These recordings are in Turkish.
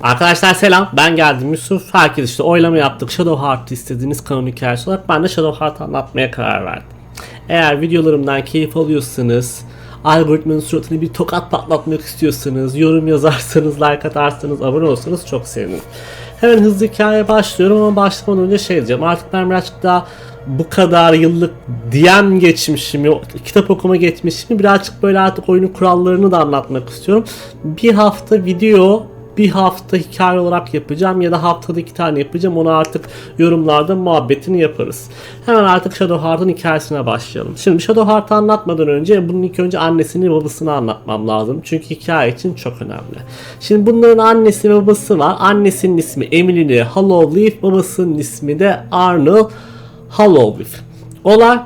Arkadaşlar selam ben geldim Yusuf. Herkes işte oylama yaptık. Shadow Heart istediğiniz kanun hikayesi olarak ben de Shadow Heart anlatmaya karar verdim. Eğer videolarımdan keyif alıyorsanız algoritmanın suratını bir tokat patlatmak istiyorsanız, yorum yazarsanız, like atarsanız, abone olursanız çok sevinirim. Hemen hızlı hikayeye başlıyorum ama başlamadan önce şey diyeceğim. Artık ben birazcık daha bu kadar yıllık DM geçmişimi, kitap okuma geçmişimi birazcık böyle artık oyunun kurallarını da anlatmak istiyorum. Bir hafta video bir hafta hikaye olarak yapacağım ya da haftada iki tane yapacağım. Onu artık yorumlarda muhabbetini yaparız. Hemen artık Shadow Heart'ın hikayesine başlayalım. Şimdi Shadow Heart'ı anlatmadan önce bunun ilk önce annesini babasını anlatmam lazım. Çünkü hikaye için çok önemli. Şimdi bunların annesi ve babası var. Annesinin ismi Emily Hollowleaf, babasının ismi de Arnold Hollowleaf. Olay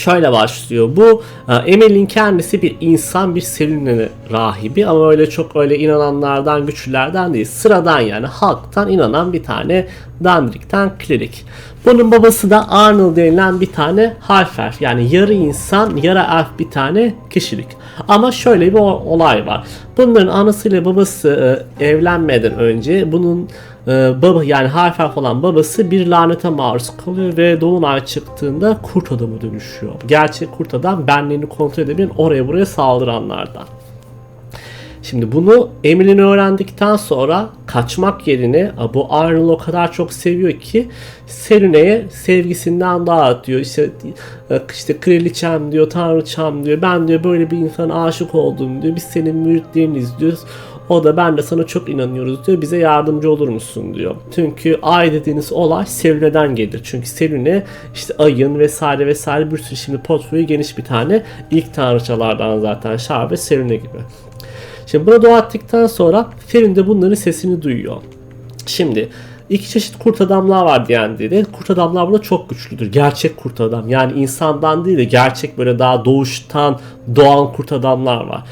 şöyle başlıyor. Bu e, Emel'in kendisi bir insan, bir Selene rahibi ama öyle çok öyle inananlardan, güçlülerden değil. Sıradan yani halktan inanan bir tane dandrikten klerik. Bunun babası da Arnold denilen bir tane halfer. Yani yarı insan, yarı elf bir tane kişilik. Ama şöyle bir olay var. Bunların anasıyla babası e, evlenmeden önce bunun e, baba yani halfer falan babası bir lanete maruz kalıyor ve dolunay çıktığında kurt adamı dönüşüyor. Gerçek kurt adam benliğini kontrol edebilen oraya buraya saldıranlardan. Şimdi bunu Emily'nin öğrendikten sonra kaçmak yerine "Aa, bu Arnold o kadar çok seviyor ki Selene'ye sevgisinden dağıtıyor. İşte e, işte kraliçem diyor, tanrıçam diyor. Ben diyor böyle bir insana aşık oldum diyor. Biz senin müritleriniz diyoruz. O da ben de sana çok inanıyoruz diyor. Bize yardımcı olur musun diyor. Çünkü ay dediğiniz olay Selene'den gelir. Çünkü Selene işte ayın vesaire vesaire bir sürü şimdi portföyü geniş bir tane ilk tanrıçalardan zaten Şar ve Selene gibi. Şimdi buna dua ettikten sonra Ferin de bunların sesini duyuyor. Şimdi iki çeşit kurt adamlar var diyen dedi. Kurt adamlar burada çok güçlüdür. Gerçek kurt adam. Yani insandan değil de gerçek böyle daha doğuştan doğan kurt adamlar var.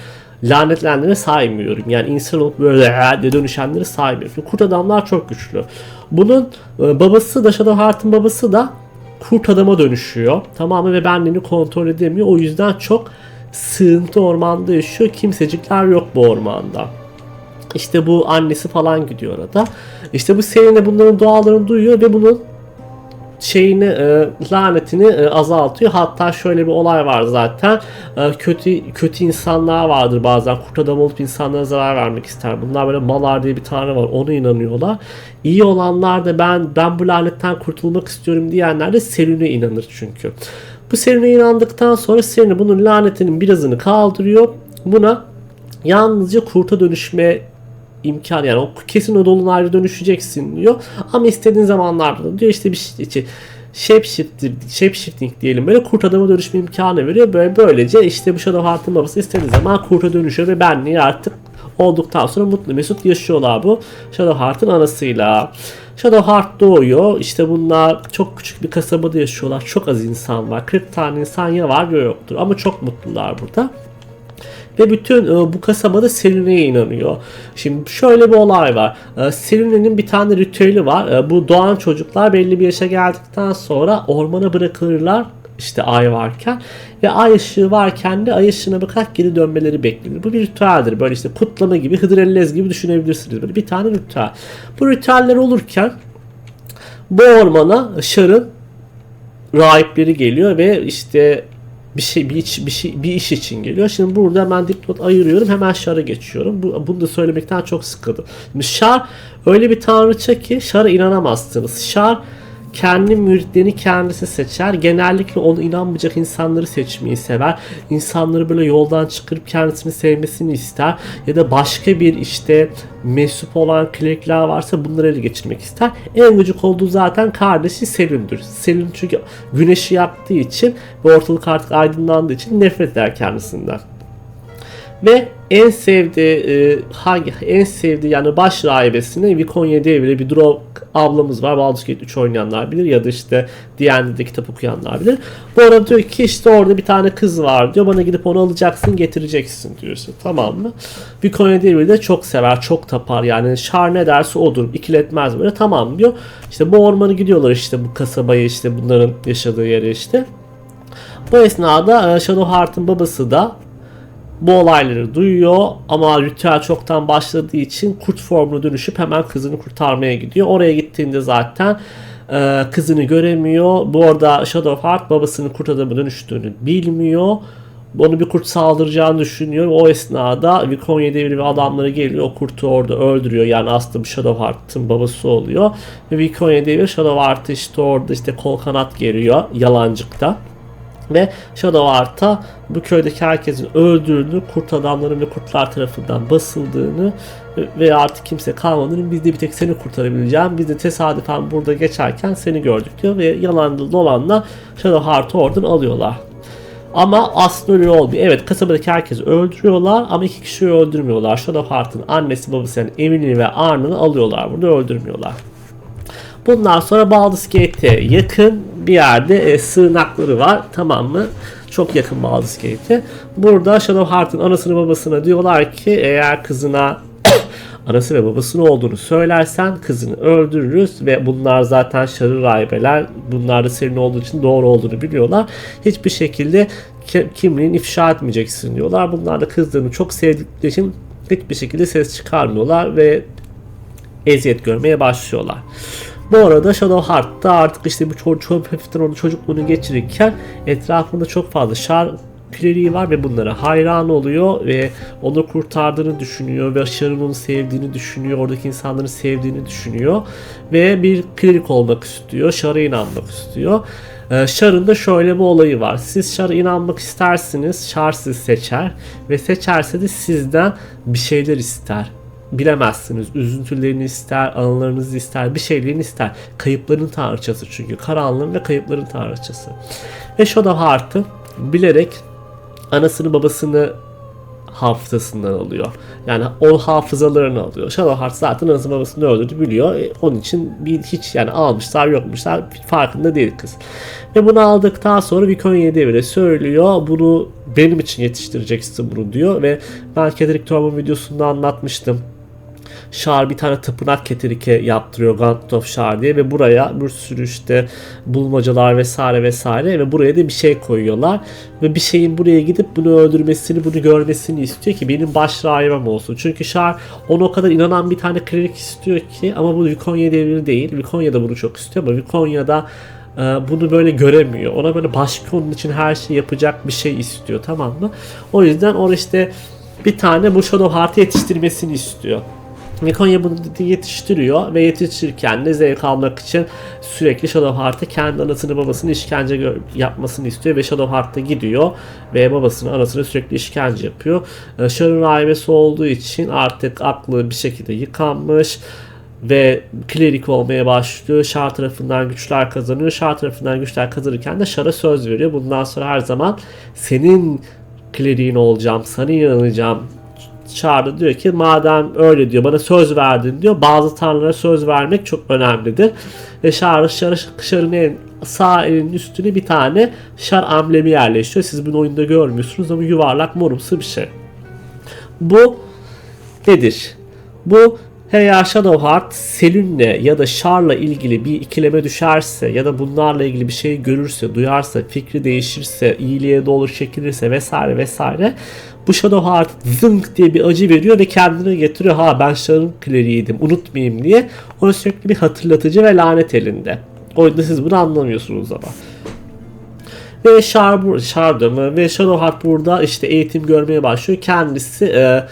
Lanetlendiğini saymıyorum. Yani insan olup böyle de dönüşenleri saymıyorum. Çünkü Kurt adamlar çok güçlü. Bunun e, babası da Shadow Heart'ın babası da kurt adama dönüşüyor. Tamamı ve benliğini kontrol edemiyor. O yüzden çok sığıntı ormanda yaşıyor. Kimsecikler yok bu ormanda. İşte bu annesi falan gidiyor orada. İşte bu Selene bunların dualarını duyuyor ve bunun şeyini e, lanetini e, azaltıyor. Hatta şöyle bir olay var zaten. E, kötü kötü insanlar vardır bazen. Kurt adam olup insanlara zarar vermek ister. Bunlar böyle Malar diye bir tanrı var. Ona inanıyorlar. İyi olanlar da ben ben bu lanetten kurtulmak istiyorum diyenler de Selene inanır çünkü. Bu Selene'ye inandıktan sonra Selene bunun lanetinin birazını kaldırıyor. Buna yalnızca kurta dönüşme imkan yani o kesin o dolunayda dönüşeceksin diyor. Ama istediğin zamanlarda da diyor işte bir şey için shapeshifting, shapeshifting diyelim böyle kurt adama dönüşme imkanı veriyor. Böyle böylece işte bu Shadow Heart'ın babası istediği zaman kurta dönüşüyor ve benliği artık olduktan sonra mutlu mesut yaşıyorlar bu Shadow Heart'ın anasıyla. Shadow Heart doğuyor. İşte bunlar çok küçük bir kasabada yaşıyorlar. Çok az insan var. 40 tane insan ya var ya yoktur. Ama çok mutlular burada. Ve bütün e, bu kasabada Selene'ye inanıyor. Şimdi şöyle bir olay var. E, Selene'nin bir tane ritüeli var. E, bu doğan çocuklar belli bir yaşa geldikten sonra ormana bırakılırlar işte ay varken ve ay ışığı varken de ay ışığına bakarak geri dönmeleri beklenir. Bu bir ritüeldir. Böyle işte kutlama gibi, Hıdrellez gibi düşünebilirsiniz. Böyle bir tane ritüel. Bu ritüeller olurken bu ormana Şar'ın rahipleri geliyor ve işte bir şey bir iş, bir şey bir iş için geliyor. Şimdi burada hemen dipnot ayırıyorum. Hemen Şar'a geçiyorum. Bu, bunu da söylemekten çok sıkıldım. Şimdi Şar öyle bir tanrıça ki Şar'a inanamazsınız. Şar kendi müritlerini kendisi seçer. Genellikle onu inanmayacak insanları seçmeyi sever. İnsanları böyle yoldan çıkarıp kendisini sevmesini ister. Ya da başka bir işte mensup olan klerikler varsa bunları ele geçirmek ister. En gıcık olduğu zaten kardeşi Selün'dür. Selün çünkü güneşi yaptığı için ve ortalık artık aydınlandığı için nefret eder kendisinden. Ve en sevdiği e, hangi en sevdiği yani baş rahibesini Vikonya diye bir Drow ablamız var. Baldur's Gate 3 oynayanlar bilir ya da işte D&D'de kitap okuyanlar bilir. Bu arada diyor ki işte orada bir tane kız var diyor. Bana gidip onu alacaksın getireceksin diyorsun. Tamam mı? Vikonya diye bile de çok sever, çok tapar. Yani Şar ne derse odur. ikiletmez böyle. Tamam diyor. İşte bu ormanı gidiyorlar işte bu kasabaya işte bunların yaşadığı yere işte. Bu esnada e, Shadow Heart'ın babası da bu olayları duyuyor ama ritüel çoktan başladığı için kurt formuna dönüşüp hemen kızını kurtarmaya gidiyor. Oraya gittiğinde zaten e, kızını göremiyor. Bu arada Shadowheart babasının kurt adamı dönüştüğünü bilmiyor. Onu bir kurt saldıracağını düşünüyor. O esnada Viconya devri ve adamları geliyor. O kurtu orada öldürüyor. Yani aslında bu Shadowheart'ın babası oluyor. Ve Viconya devri Shadowheart'ı işte orada işte kol kanat geriyor. Yalancıkta. Ve Shadowheart'a bu köydeki herkesin öldüğünü, kurt adamların ve kurtlar tarafından basıldığını ve artık kimse kalmadığını biz de bir tek seni kurtarabileceğim. Biz de tesadüfen burada geçerken seni gördük diyor ve yalan dolanla Shadowheart'ı oradan alıyorlar. Ama aslında öyle olmuyor. Evet kasabadaki herkesi öldürüyorlar ama iki kişiyi öldürmüyorlar. Shadowheart'ın annesi babası yani Emily ve Arn'ı alıyorlar. Burada öldürmüyorlar. Bundan sonra Baldur's Gate'e yakın bir yerde e, sığınakları var. Tamam mı? Çok yakın Baldur's Gate'e. Burada Shadowheart'ın anasını babasına diyorlar ki eğer kızına anası ve babasının olduğunu söylersen kızını öldürürüz ve bunlar zaten şarı raybeler. Bunlar da senin olduğu için doğru olduğunu biliyorlar. Hiçbir şekilde kimliğini ifşa etmeyeceksin diyorlar. Bunlar da kızlarını çok sevdikleri için hiçbir şekilde ses çıkarmıyorlar ve eziyet görmeye başlıyorlar. Bu arada Shadowheart'ta artık işte bu çocuk hafiften onu çocukluğunu geçirirken etrafında çok fazla şar kleriği var ve bunlara hayran oluyor ve onu kurtardığını düşünüyor ve onu sevdiğini düşünüyor. Oradaki insanların sevdiğini düşünüyor ve bir klerik olmak istiyor. Şar'a inanmak istiyor. Şar'ın da şöyle bir olayı var. Siz Şar'a inanmak istersiniz. Şar sizi seçer ve seçerse de sizden bir şeyler ister bilemezsiniz. Üzüntülerini ister, anılarınızı ister, bir şeylerini ister. Kayıpların tanrıçası çünkü. Karanlığın ve kayıpların tanrıçası. Ve Shadowheart'ı bilerek anasını babasını hafızasından alıyor. Yani o hafızalarını alıyor. Shadowheart zaten anasını babasını öldürdü biliyor. E, onun için bir hiç yani almışlar yokmuşlar farkında değil kız. Ve bunu aldıktan sonra Viconya devre söylüyor. Bunu benim için yetiştireceksin bunu diyor ve ben Kedrick Torm'un videosunda anlatmıştım. Şar bir tane tapınak ketirike yaptırıyor Gauntlet of Şar diye ve buraya bir sürü işte bulmacalar vesaire vesaire ve buraya da bir şey koyuyorlar ve bir şeyin buraya gidip bunu öldürmesini bunu görmesini istiyor ki benim baş rahibem olsun. Çünkü Şar ona o kadar inanan bir tane klerik istiyor ki ama bu Vikonya devri değil. Vikonya da bunu çok istiyor ama Vikonya'da e, bunu böyle göremiyor. Ona böyle başka onun için her şeyi yapacak bir şey istiyor tamam mı? O yüzden o işte bir tane bu Shadow Heart'ı yetiştirmesini istiyor. Mikonya bunu yetiştiriyor ve yetiştirirken de zevk almak için sürekli Shadowheart'a kendi anasını babasını işkence yapmasını istiyor ve Shadowheart'ta gidiyor ve babasını anasını sürekli işkence yapıyor. Ee, Sharon rahibesi olduğu için artık aklı bir şekilde yıkanmış ve klerik olmaya başlıyor. Şar tarafından güçler kazanıyor. Şar tarafından güçler kazanırken de Şar'a söz veriyor. Bundan sonra her zaman senin kleriğin olacağım, sana inanacağım çağırdı diyor ki madem öyle diyor bana söz verdin diyor. Bazı tanrılara söz vermek çok önemlidir. Ve şar, şar, şarın en, sağ elinin üstüne bir tane şar amblemi yerleşiyor. Siz bunu oyunda görmüyorsunuz ama yuvarlak morumsu bir şey. Bu nedir? Bu eğer Shadowheart Selün'le ya da Char'la ilgili bir ikileme düşerse ya da bunlarla ilgili bir şey görürse, duyarsa, fikri değişirse, iyiliğe doğru çekilirse vesaire vesaire bu Shadowheart zınk diye bir acı veriyor ve kendine getiriyor. Ha ben Char'ın kleriydim unutmayayım diye. Ona sürekli bir hatırlatıcı ve lanet elinde. O yüzden siz bunu anlamıyorsunuz ama. Ve Char mı? Ve Shadowheart burada işte eğitim görmeye başlıyor. Kendisi e,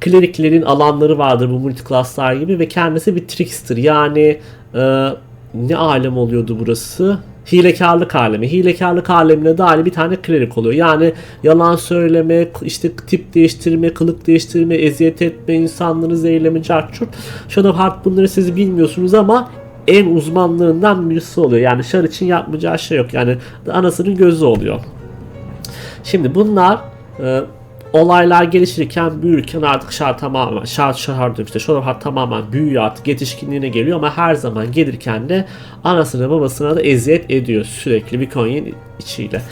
kleriklerin alanları vardır bu multiclasslar gibi ve kendisi bir trickster yani e, ne alem oluyordu burası? Hilekarlık alemi. Hilekarlık alemine dahil bir tane klerik oluyor. Yani yalan söyleme, işte tip değiştirme, kılık değiştirme, eziyet etme, insanları zehirleme, carçurt. Shadowheart bunları siz bilmiyorsunuz ama en uzmanlarından birisi oluyor. Yani şar için yapmayacağı şey yok. Yani anasının gözü oluyor. Şimdi bunlar e, olaylar gelişirken büyürken artık şar tamamen şar şar işte Shadowheart tamamen büyüyor artık yetişkinliğine geliyor ama her zaman gelirken de anasına babasına da eziyet ediyor sürekli bir Bitcoin içiyle.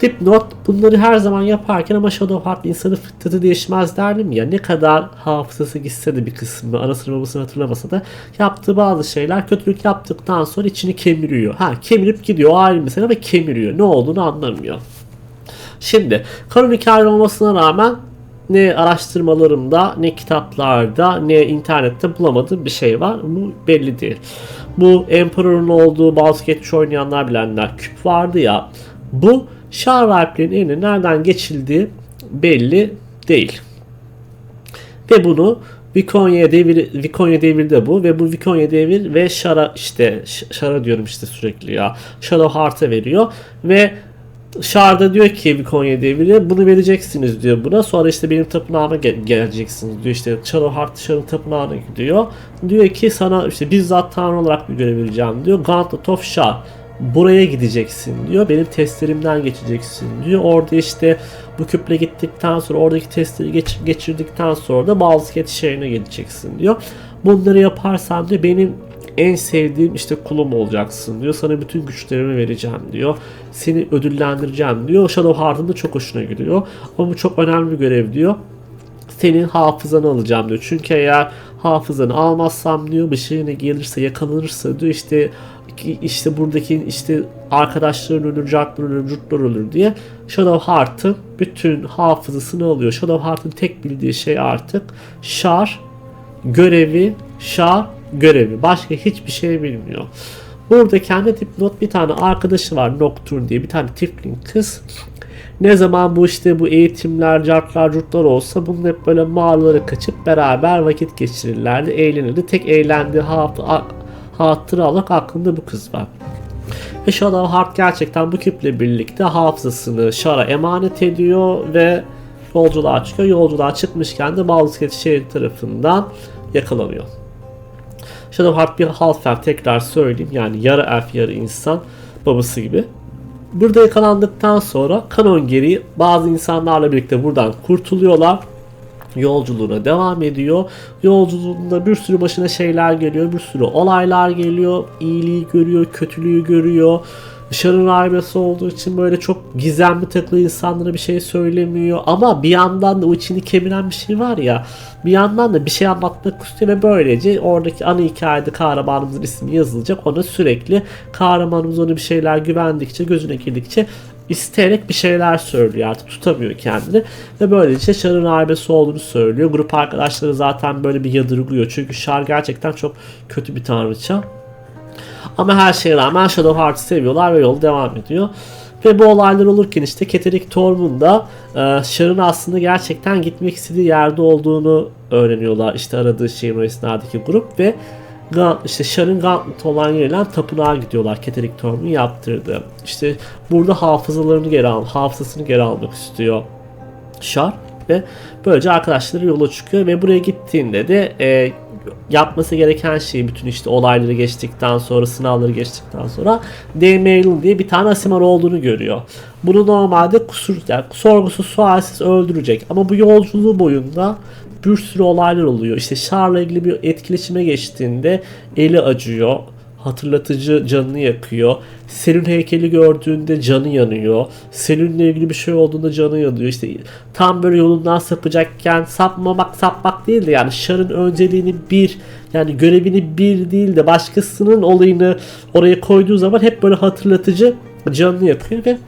Dipnot bunları her zaman yaparken ama Shadowheart insanı fıtratı değişmez derdim ya. Ne kadar hafızası gitse de bir kısmı anasını babasını hatırlamasa da yaptığı bazı şeyler kötülük yaptıktan sonra içini kemiriyor. Ha kemirip gidiyor o ayrı mesele ama kemiriyor. Ne olduğunu anlamıyor. Şimdi kanun hikaye olmasına rağmen ne araştırmalarımda, ne kitaplarda, ne internette bulamadığım bir şey var. Bu belli değil. Bu Emperor'un olduğu basket oynayanlar bilenler küp vardı ya. Bu Şarvalplerin eline nereden geçildiği belli değil. Ve bunu Vikonya devir Vikonya devri de bu ve bu Vikonya devir ve Shara işte Shara diyorum işte sürekli ya. Shadow Heart'a veriyor ve Shard'a diyor ki Vikonya devri bunu vereceksiniz diyor buna. Sonra işte benim tapınağıma gel- geleceksiniz diyor. İşte Shadow Heart Shard'ın tapınağına gidiyor. Diyor ki sana işte bizzat tanrı olarak bir görev vereceğim diyor. Gauntlet of Shar buraya gideceksin diyor. Benim testlerimden geçeceksin diyor. Orada işte bu küple gittikten sonra oradaki testleri geç, geçirdikten sonra da Baldur's şehrine geleceksin diyor. Bunları yaparsan diyor benim en sevdiğim işte kulum olacaksın diyor. Sana bütün güçlerimi vereceğim diyor. Seni ödüllendireceğim diyor. Shadow Heart'ın da çok hoşuna gidiyor. Ama bu çok önemli bir görev diyor. Senin hafızanı alacağım diyor. Çünkü eğer hafızanı almazsam diyor bir şeyine gelirse yakalanırsa diyor işte işte buradaki işte arkadaşların ölür, cartlar ölür, curtlar ölür diye Shadow Heart'ın bütün hafızasını alıyor. Shadow Heart'ın tek bildiği şey artık şar, görevi, şar, görevi. Başka hiçbir şey bilmiyor. Burada kendi dipnot bir tane arkadaşı var Nocturne diye bir tane tifling kız. Ne zaman bu işte bu eğitimler, cartlar, curtlar olsa bunun hep böyle mağaralara kaçıp beraber vakit geçirirlerdi, eğlenirdi. Tek eğlendiği hafta, hatıralık aklında bu kız var. Ve Shadow Heart gerçekten bu küple birlikte hafızasını Shara emanet ediyor ve yolculuğa çıkıyor. Yolculuğa çıkmışken de Baldur's Gate şehir tarafından yakalanıyor. Shadow Heart bir half elf tekrar söyleyeyim yani yarı elf yarı insan babası gibi. Burada yakalandıktan sonra kanon geri bazı insanlarla birlikte buradan kurtuluyorlar yolculuğuna devam ediyor. Yolculuğunda bir sürü başına şeyler geliyor, bir sürü olaylar geliyor. İyiliği görüyor, kötülüğü görüyor. Dışarının rahibesi olduğu için böyle çok gizemli takılı insanlara bir şey söylemiyor. Ama bir yandan da o içini kemiren bir şey var ya. Bir yandan da bir şey anlatmak istiyor ve böylece oradaki ana hikayede kahramanımızın ismi yazılacak. Ona sürekli kahramanımız ona bir şeyler güvendikçe, gözüne girdikçe isteyerek bir şeyler söylüyor artık tutamıyor kendini ve böylece Char'ın arbesi olduğunu söylüyor. Grup arkadaşları zaten böyle bir yadırgıyor çünkü Char gerçekten çok kötü bir tanrıça. Ama her şeye rağmen Shadow Heart'ı seviyorlar ve yol devam ediyor. Ve bu olaylar olurken işte Keterik Torm'un da e, Char'ın aslında gerçekten gitmek istediği yerde olduğunu öğreniyorlar. İşte aradığı şeyin o esnadaki grup ve işte Shar'ın Gauntlet olan yerinden tapınağa gidiyorlar. Keterik Torm'un yaptırdı. İşte burada hafızalarını geri al, hafızasını geri almak istiyor Shar ve böylece arkadaşları yola çıkıyor ve buraya gittiğinde de e, yapması gereken şey bütün işte olayları geçtikten sonra sınavları geçtikten sonra Dame diye bir tane Asimar olduğunu görüyor. Bunu normalde kusur, yani sorgusuz sualsiz öldürecek ama bu yolculuğu boyunda bir sürü olaylar oluyor. İşte Char'la ilgili bir etkileşime geçtiğinde eli acıyor. Hatırlatıcı canını yakıyor. Selin heykeli gördüğünde canı yanıyor. Selin'le ilgili bir şey olduğunda canı yanıyor. İşte tam böyle yolundan sapacakken sapmamak sapmak değil de yani Char'ın önceliğini bir yani görevini bir değil de başkasının olayını oraya koyduğu zaman hep böyle hatırlatıcı canını yakıyor ve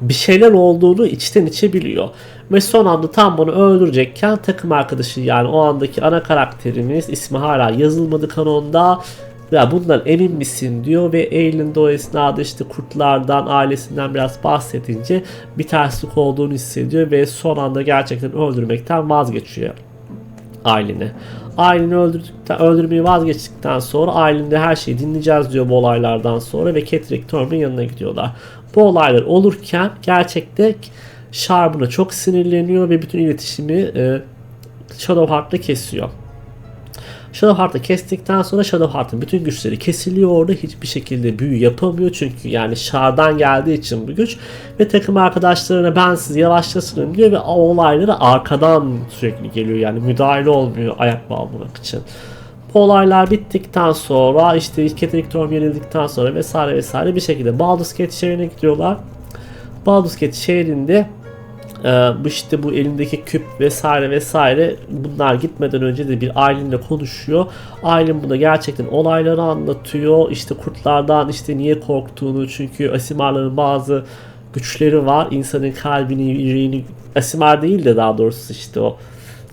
bir şeyler olduğunu içten içe biliyor. Ve son anda tam bunu öldürecekken takım arkadaşı yani o andaki ana karakterimiz ismi hala yazılmadı kanonda ya bundan emin misin diyor ve Aylin de o esnada işte kurtlardan ailesinden biraz bahsedince bir terslik olduğunu hissediyor ve son anda gerçekten öldürmekten vazgeçiyor Aylin'i. Aylin'i öldürdükten, öldürmeyi vazgeçtikten sonra Aylin'de her şeyi dinleyeceğiz diyor bu olaylardan sonra ve Catterick Torm'un yanına gidiyorlar. Bu olaylar olurken gerçekte Char buna çok sinirleniyor ve bütün iletişimi e, Shadowheart'la kesiyor. Shadowheart'ı kestikten sonra Shadowheart'ın bütün güçleri kesiliyor orada. Hiçbir şekilde büyü yapamıyor. Çünkü yani Shard'dan geldiği için bu güç. Ve takım arkadaşlarına ben sizi yavaşlasın diyor ve olayları arkadan sürekli geliyor. Yani müdahale olmuyor ayak bağlamak için. Bu olaylar bittikten sonra işte Catterick Torm yenildikten sonra vesaire vesaire bir şekilde Baldur's Gate şehrine gidiyorlar. Baldur's Gate şehrinde bu işte bu elindeki küp vesaire vesaire bunlar gitmeden önce de bir Aylin'le konuşuyor. Aylin buna gerçekten olayları anlatıyor. İşte kurtlardan işte niye korktuğunu çünkü Asimarların bazı güçleri var. İnsanın kalbini, yüreğini Asimar değil de daha doğrusu işte o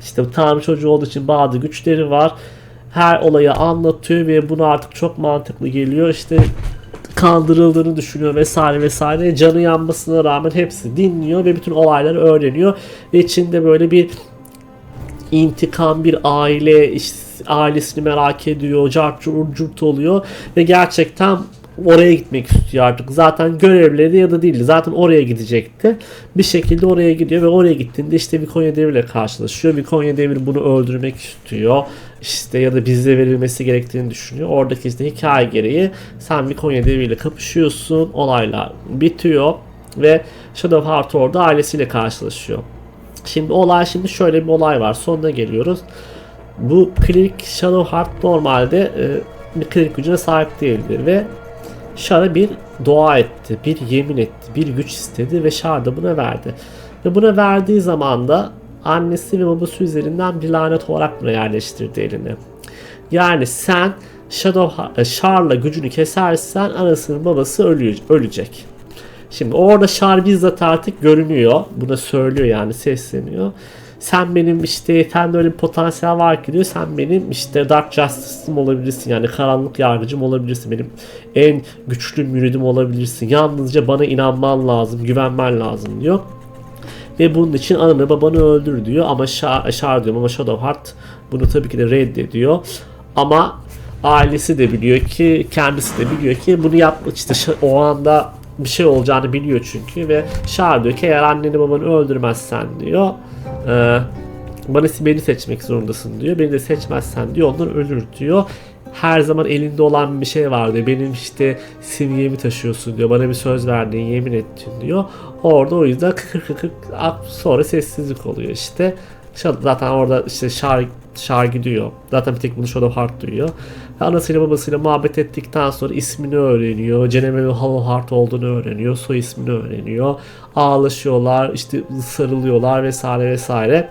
işte Tanrı çocuğu olduğu için bazı güçleri var. Her olayı anlatıyor ve bunu artık çok mantıklı geliyor. İşte kandırıldığını düşünüyor vesaire vesaire. Canı yanmasına rağmen hepsi dinliyor ve bütün olayları öğreniyor. Ve içinde böyle bir intikam bir aile işte ailesini merak ediyor. Cart curt oluyor ve gerçekten oraya gitmek istiyor artık. Zaten görevleri ya da değildi. Zaten oraya gidecekti. Bir şekilde oraya gidiyor ve oraya gittiğinde işte Vikonya Devri ile karşılaşıyor. Vikonya Devri bunu öldürmek istiyor. İşte ya da bize verilmesi gerektiğini düşünüyor. Oradaki işte hikaye gereği sen Vikonya Devri ile kapışıyorsun. Olaylar bitiyor ve Shadowheart orada ailesiyle karşılaşıyor. Şimdi olay şimdi şöyle bir olay var. Sonuna geliyoruz. Bu Cleric Shadowheart normalde e, bir Cleric gücüne sahip değildir ve Shara bir dua etti, bir yemin etti, bir güç istedi ve Shar da buna verdi. Ve buna verdiği zaman da annesi ve babası üzerinden bir lanet olarak buna yerleştirdi elini. Yani sen Shadow Shar'la gücünü kesersen anasının babası ölü- ölecek. Şimdi orada Char bizzat artık görünüyor. Buna söylüyor yani sesleniyor. Sen benim işte sende öyle bir potansiyel var ki diyor. Sen benim işte Dark Justice'ım olabilirsin. Yani karanlık yargıcım olabilirsin. Benim en güçlü müridim olabilirsin. Yalnızca bana inanman lazım, güvenmen lazım diyor. Ve bunun için ananı babanı öldür diyor. Ama Şar, diyor ama Shadowheart bunu tabii ki de reddediyor. Ama ailesi de biliyor ki kendisi de biliyor ki bunu yap işte o anda bir şey olacağını biliyor çünkü ve Şar diyor ki eğer anneni babanı öldürmezsen diyor e, bana beni seçmek zorundasın diyor. Beni de seçmezsen diyor onlar ölür diyor. Her zaman elinde olan bir şey var diyor. Benim işte simgemi taşıyorsun diyor. Bana bir söz verdin, yemin ettin diyor. Orada o yüzden kıkır kıkır sonra sessizlik oluyor işte. Zaten orada işte Şar, Şar gidiyor. Zaten bir tek bunu Shadowheart duyuyor. Ve anasıyla babasıyla muhabbet ettikten sonra ismini öğreniyor. Ceneme ve Hollowheart olduğunu öğreniyor. Soy ismini öğreniyor. Ağlaşıyorlar, işte sarılıyorlar vesaire vesaire.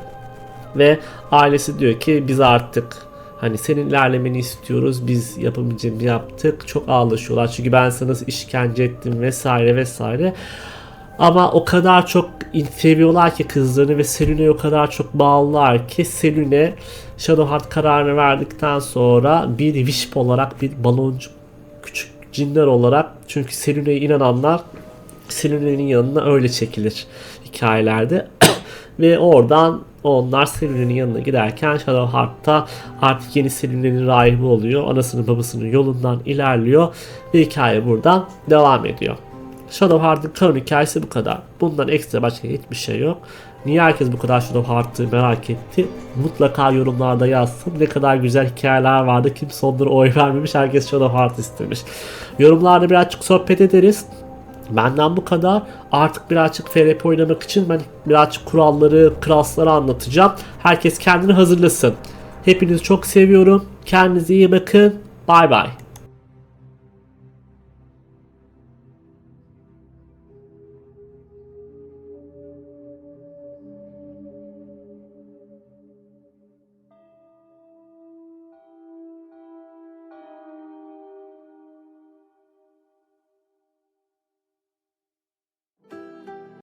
Ve ailesi diyor ki biz artık hani senin ilerlemeni istiyoruz. Biz yapabileceğimizi yaptık. Çok ağlaşıyorlar. Çünkü ben sana işkence ettim vesaire vesaire. Ama o kadar çok seviyorlar ki kızlarını ve Selune'ye o kadar çok bağlılar ki Selune Shadowheart kararını verdikten sonra bir Wisp olarak bir baloncu küçük cinler olarak çünkü Selune'ye inananlar Selune'nin yanına öyle çekilir hikayelerde. ve oradan onlar Selune'nin yanına giderken Shadowheart'ta artık yeni Selune'nin rahibi oluyor. Anasının babasının yolundan ilerliyor ve hikaye buradan devam ediyor. Shadowheart'ın kanun hikayesi bu kadar. Bundan ekstra başka hiçbir şey yok. Niye herkes bu kadar Shadowheart'ı merak etti? Mutlaka yorumlarda yazsın. Ne kadar güzel hikayeler vardı. Kimse onlara oy vermemiş. Herkes Shadowheart istemiş. Yorumlarda birazcık sohbet ederiz. Benden bu kadar. Artık birazcık FRP oynamak için ben birazcık kuralları, klasları anlatacağım. Herkes kendini hazırlasın. Hepinizi çok seviyorum. Kendinize iyi bakın. Bay bay.